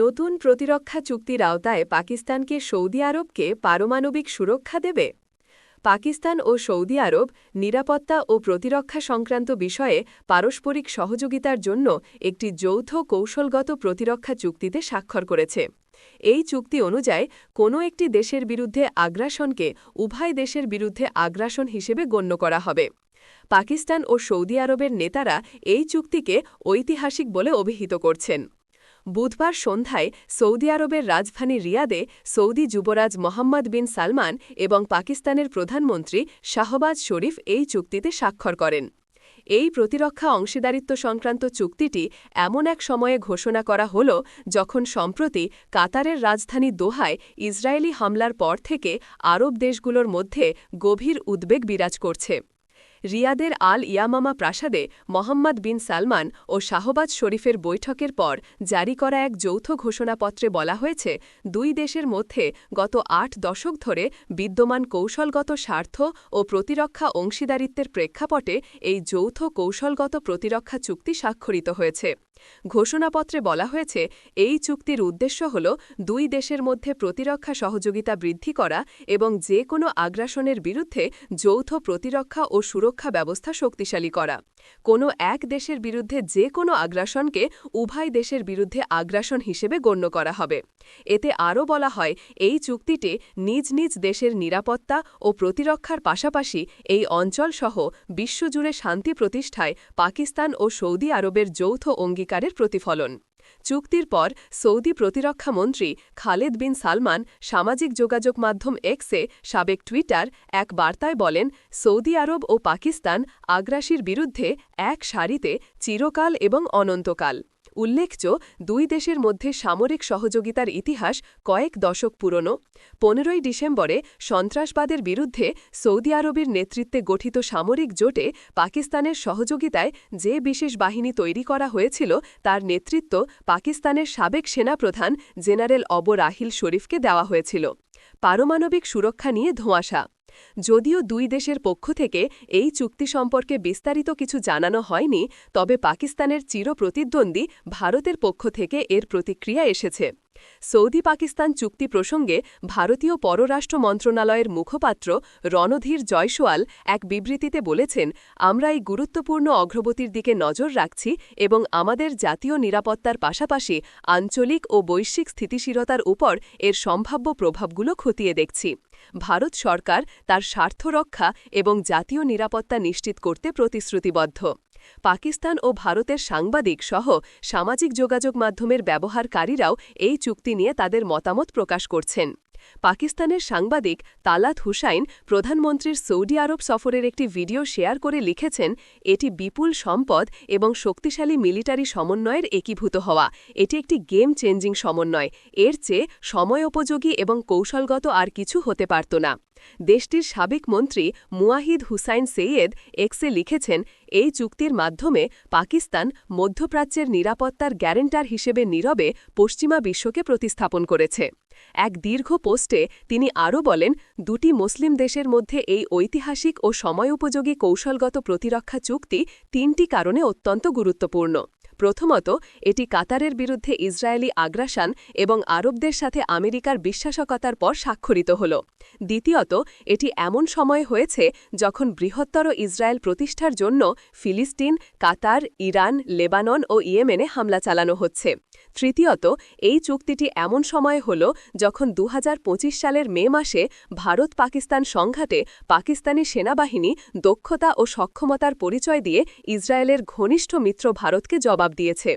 নতুন প্রতিরক্ষা চুক্তির আওতায় পাকিস্তানকে সৌদি আরবকে পারমাণবিক সুরক্ষা দেবে? পাকিস্তান ও সৌদি আরব নিরাপত্তা ও প্রতিরক্ষা সংক্রান্ত বিষয়ে পারস্পরিক সহযোগিতার জন্য একটি যৌথ কৌশলগত প্রতিরক্ষা চুক্তিতে স্বাক্ষর করেছে। এই চুক্তি অনুযায়ী, কোনো একটি দেশের বিরুদ্ধে আগ্রাসনকে উভয় দেশের বিরুদ্ধে আগ্রাসন হিসেবে গণ্য করা হবে। পাকিস্তান ও সৌদি আরবের নেতারা এই চুক্তিকে ঐতিহাসিক বলে অভিহিত করছেন। বুধবার সন্ধ্যায় সৌদি আরবের রাজধানী রিয়াদে সৌদি যুবরাজ মোহাম্মদ বিন সালমান এবং পাকিস্তানের প্রধানমন্ত্রী শাহবাজ শরীফ এই চুক্তিতে স্বাক্ষর করেন। এই প্রতিরক্ষা অংশীদারিত্ব সংক্রান্ত চুক্তিটি এমন এক সময়ে ঘোষণা করা হল যখন সম্প্রতি কাতারের রাজধানী দোহায় ইসরায়েলি হামলার পর থেকে আরব দেশগুলোর মধ্যে গভীর উদ্বেগ বিরাজ করছে। রিয়াদের আল ইয়ামামা প্রাসাদে মোহাম্মদ বিন সালমান ও শাহবাজ শরীফের বৈঠকের পর জারি করা এক যৌথ ঘোষণাপত্রে বলা হয়েছে, দুই দেশের মধ্যে গত আট দশক ধরে বিদ্যমান কৌশলগত স্বার্থ ও প্রতিরক্ষা অংশীদারিত্বের প্রেক্ষাপটে এই যৌথ কৌশলগত প্রতিরক্ষা চুক্তি স্বাক্ষরিত হয়েছে। ঘোষণাপত্রে বলা হয়েছে, এই চুক্তির উদ্দেশ্য হল দুই দেশের মধ্যে প্রতিরক্ষা সহযোগিতা বৃদ্ধি করা এবং যে কোনো আগ্রাসনের বিরুদ্ধে যৌথ প্রতিরক্ষা ও সুরক্ষা ব্যবস্থা শক্তিশালী করা। কোনো এক দেশের বিরুদ্ধে যে কোনো আগ্রাসনকে উভয় দেশের বিরুদ্ধে আগ্রাসন হিসেবে গণ্য করা হবে। এতে আরও বলা হয়, এই চুক্তিটি নিজ নিজ দেশের নিরাপত্তা ও প্রতিরক্ষার পাশাপাশি এই অঞ্চলসহ বিশ্বজুড়ে শান্তি প্রতিষ্ঠায় পাকিস্তান ও সৌদি আরবের যৌথ অঙ্গীকারের প্রতিফলন। চুক্তির পর সৌদি প্রতিরক্ষা মন্ত্রী খালেদ বিন সালমান সামাজিক যোগাযোগ মাধ্যম এক্সে সাবেক টুইটার এক বার্তায় বলেন, সৌদি আরব ও পাকিস্তান আগ্রাসীর বিরুদ্ধে এক সারিতে চিরকাল এবং অনন্তকাল। উল্লেখ্য, দুই দেশের মধ্যে সামরিক সহযোগিতার ইতিহাস কয়েক দশক পুরনো। পনেরোই ডিসেম্বরে সন্ত্রাসবাদের বিরুদ্ধে সৌদি আরবের নেতৃত্বে গঠিত সামরিক জোটে পাকিস্তানের সহযোগিতায় যে বিশেষ বাহিনী তৈরি করা হয়েছিল, তার নেতৃত্ব পাকিস্তানের সাবেক সেনাপ্রধান জেনারেল অবর আহিল শরীফকে দেওয়া হয়েছিল। পারমাণবিক সুরক্ষা নিয়ে ধোঁয়াশা। যদিও দুই দেশের পক্ষ থেকে এই চুক্তি সম্পর্কে বিস্তারিত কিছু জানানো হয়নি, তবে পাকিস্তানের চিরপ্রতিদ্বন্দ্বী ভারতের পক্ষ থেকে এর প্রতিক্রিয়া এসেছে। সৌদি পাকিস্তান চুক্তি প্রসঙ্গে ভারতীয় পররাষ্ট্র মন্ত্রণালয়ের মুখপাত্র রণধীর জয়সওয়াল এক বিবৃতিতে বলেছেন, আমরা এই গুরুত্বপূর্ণ অগ্রগতির দিকে নজর রাখছি এবং আমাদের জাতীয় নিরাপত্তার পাশাপাশি আঞ্চলিক ও বৈশ্বিক স্থিতিশীলতার উপর এর সম্ভাব্য প্রভাবগুলো খতিয়ে দেখছি। ভারত সরকার তার স্বার্থ রক্ষা এবং জাতীয় নিরাপত্তা নিশ্চিত করতে প্রতিশ্রুতিবদ্ধ। পাকিস্তান ও ভারতের সাংবাদিক সহ সামাজিক যোগাযোগ মাধ্যমের ব্যবহারকারীরাও এই চুক্তি নিয়ে তাদের মতামত প্রকাশ করছেন। পাকিস্তানের সাংবাদিক তালাত হুসাইন প্রধানমন্ত্রীর সৌদি আরব সফরের একটি ভিডিও শেয়ার করে লিখেছেন, এটি বিপুল সম্পদ এবং শক্তিশালী মিলিটারি সমন্বয়ের একীভূত হওয়া। এটি একটি গেম চেঞ্জিং সমন্বয়। এর চেয়ে সময়োপযোগী এবং কৌশলগত আর কিছু হতে পারত না। দেশটির সাবেক মন্ত্রী মুয়াহিদ হুসাইন সেইয়েদ এক্সে লিখেছেন, এই চুক্তির মাধ্যমে পাকিস্তান মধ্যপ্রাচ্যের নিরাপত্তার গ্যারেন্টার হিসেবে নীরবে পশ্চিমা বিশ্বকে প্রতিস্থাপন করেছে। এক দীর্ঘ পোস্টে তিনি আরও বলেন, দুটি মুসলিম দেশের মধ্যে এই ঐতিহাসিক ও সময়োপযোগী কৌশলগত প্রতিরক্ষা চুক্তি তিনটি কারণে অত্যন্ত গুরুত্বপূর্ণ। প্রথমত, এটি কাতারের বিরুদ্ধে ইসরায়েলি আগ্রাসান এবং আরবদের সাথে আমেরিকার বিশ্বাসকতার পর স্বাক্ষরিত হল। দ্বিতীয়ত, এটি এমন সময় হয়েছে যখন বৃহত্তর ইসরায়েল প্রতিষ্ঠার জন্য ফিলিস্তিন, কাতার, ইরান, লেবানন ও ইয়েমেনে হামলা চালানো হচ্ছে। তৃতীয়ত, এই চুক্তিটি এমন সময় হল যখন দু হাজার পঁচিশ সালের মে মাসে ভারত পাকিস্তান সংঘাতে পাকিস্তানি সেনাবাহিনী দক্ষতা ও সক্ষমতার পরিচয় দিয়ে ইসরায়েলের ঘনিষ্ঠ মিত্র ভারতকে জবাব দিয়েছে।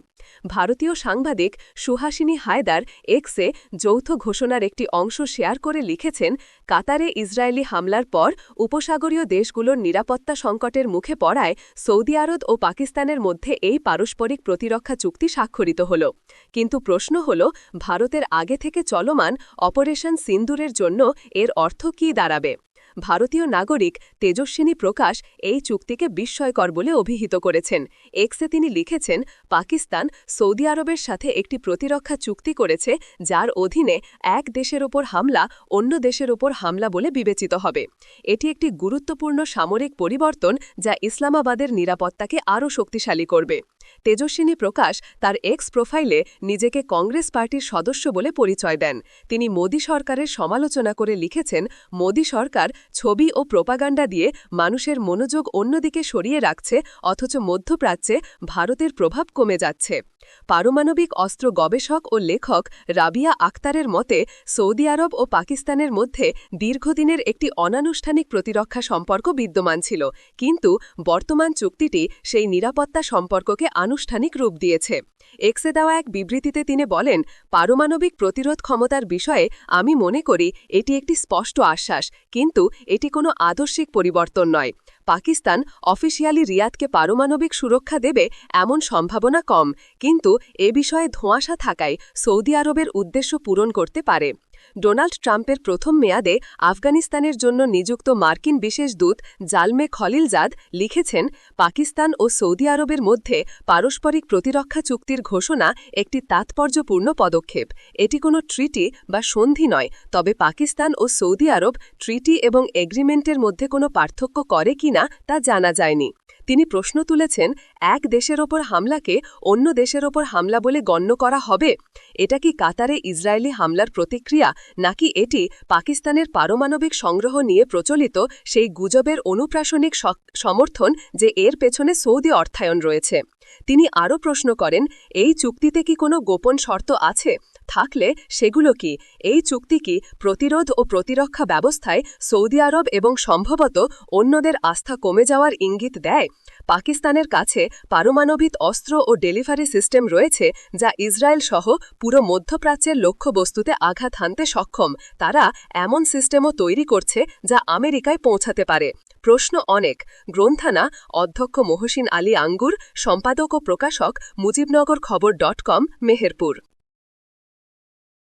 ভারতীয় সাংবাদিক সুহাসিনী হায়দার এক্সে যৌথ ঘোষণার একটি অংশ শেয়ার করে লিখেছেন, কাতারে ইসরায়েলি হামলার পর উপসাগরীয় দেশগুলোর নিরাপত্তা সংকটের মুখে পড়ায় সৌদি আরব ও পাকিস্তানের মধ্যে এই পারস্পরিক প্রতিরক্ষা চুক্তি স্বাক্ষরিত হল। কিন্তু প্রশ্ন হল, ভারতের আগে থেকে চলমান অপারেশন সিন্দুরের জন্য এর অর্থ কী দাঁড়াবে? ভারতীয় নাগরিক তেজস্বিনী প্রকাশ এই চুক্তিকে বিস্ময়কর বলে অভিহিত করেছেন। এক্সে তিনি লিখেছেন, পাকিস্তান সৌদি আরবের সাথে একটি প্রতিরক্ষা চুক্তি করেছে যার অধীনে এক দেশের ওপর হামলা, অন্য দেশের ওপর হামলা বলে বিবেচিত হবে। এটি একটি গুরুত্বপূর্ণ সামরিক পরিবর্তন যা ইসলামাবাদের নিরাপত্তাকে আরও শক্তিশালী করবে। তেজস্বিনী প্রকাশ তার এক্স প্রোফাইলে নিজেকে কংগ্রেস পার্টির সদস্য বলে পরিচয় দেন। তিনি মোদী সরকারের সমালোচনা করে লিখেছেন, মোদী সরকার ছবি ও প্রোপাগান্ডা দিয়ে মানুষের মনোযোগ অন্যদিকে সরিয়ে রাখছে, অথচ মধ্যপ্রাচ্যে ভারতের প্রভাব কমে যাচ্ছে। পারমাণবিক অস্ত্র গবেষক ও লেখক রাবিয়া আক্তারের মতে, সৌদি আরব ও পাকিস্তানের মধ্যে দীর্ঘদিনের একটি অনানুষ্ঠানিক প্রতিরক্ষা সম্পর্ক বিদ্যমান ছিল। কিন্তু বর্তমান চুক্তিটি সেই নিরাপত্তা সম্পর্ককে আনুষ্ঠানিক রূপ দিয়েছে। এক্সে দেওয়া এক বিবৃতিতে তিনি বলেন, পারমাণবিক প্রতিরোধ ক্ষমতার বিষয়ে আমি মনে করি এটি একটি স্পষ্ট আশ্বাস, কিন্তু এটি কোনো আদর্শিক পরিবর্তন নয়। পাকিস্তান অফিসিয়ালি রিয়াদকে পারমাণবিক সুরক্ষা দেবে এমন সম্ভাবনা কম, কিন্তু এ বিষয়ে ধোঁয়াশা থাকায় সৌদি আরবের উদ্দেশ্য পূরণ করতে পারে। ডোনাল্ড ট্রাম্পের প্রথম মেয়াদে আফগানিস্তানের জন্য নিযুক্ত মার্কিন বিশেষ দূত জালমে খলিলজাদ লিখেছেন, পাকিস্তান ও সৌদি আরবের মধ্যে পারস্পরিক প্রতিরক্ষা চুক্তির ঘোষণা একটি তাৎপর্যপূর্ণ পদক্ষেপ। এটি কোনো ট্রিটি বা সন্ধি নয়, তবে পাকিস্তান ও সৌদি আরব ট্রিটি এবং এগ্রিমেন্টের মধ্যে কোনো পার্থক্য করে কিনা তা জানা যায়নি। তিনি প্রশ্ন তুলেছেন, এক দেশের ওপর হামলাকে অন্য দেশের ওপর হামলা বলে গণ্য করা হবে? এটা কি কাতারে ইসরায়েলি হামলার প্রতিক্রিয়া, নাকি এটি পাকিস্তানের পারমাণবিক সংগ্রহ নিয়ে প্রচলিত সেই গুজবের অনুপ্রাসনিক সমর্থন যে এর পেছনে সৌদি অর্থায়ন রয়েছে? তিনি আরও প্রশ্ন করেন, এই চুক্তিতে কি কোনো গোপন শর্ত আছে? থাকলে সেগুলো কি? এই চুক্তি কি প্রতিরোধ ও প্রতিরক্ষা ব্যবস্থায় সৌদি আরব এবং সম্ভবত অন্যদের আস্থা কমে যাওয়ার ইঙ্গিত দেয়? পাকিস্তানের কাছে পারমাণবিক অস্ত্র ও ডেলিভারি সিস্টেম রয়েছে যা ইসরায়েল সহ পুরো মধ্যপ্রাচ্যের লক্ষ্যবস্তুতে আঘাত হানতে সক্ষম। তারা এমন সিস্টেমও তৈরি করছে যা আমেরিকায় পৌঁছাতে পারে। প্রশ্ন অনেক। গ্রন্থানা অধ্যক্ষ মহসিন আলী আঙ্গুর, সম্পাদক ও প্রকাশক মুজিবনগর খবর ডট কম, মেহেরপুর।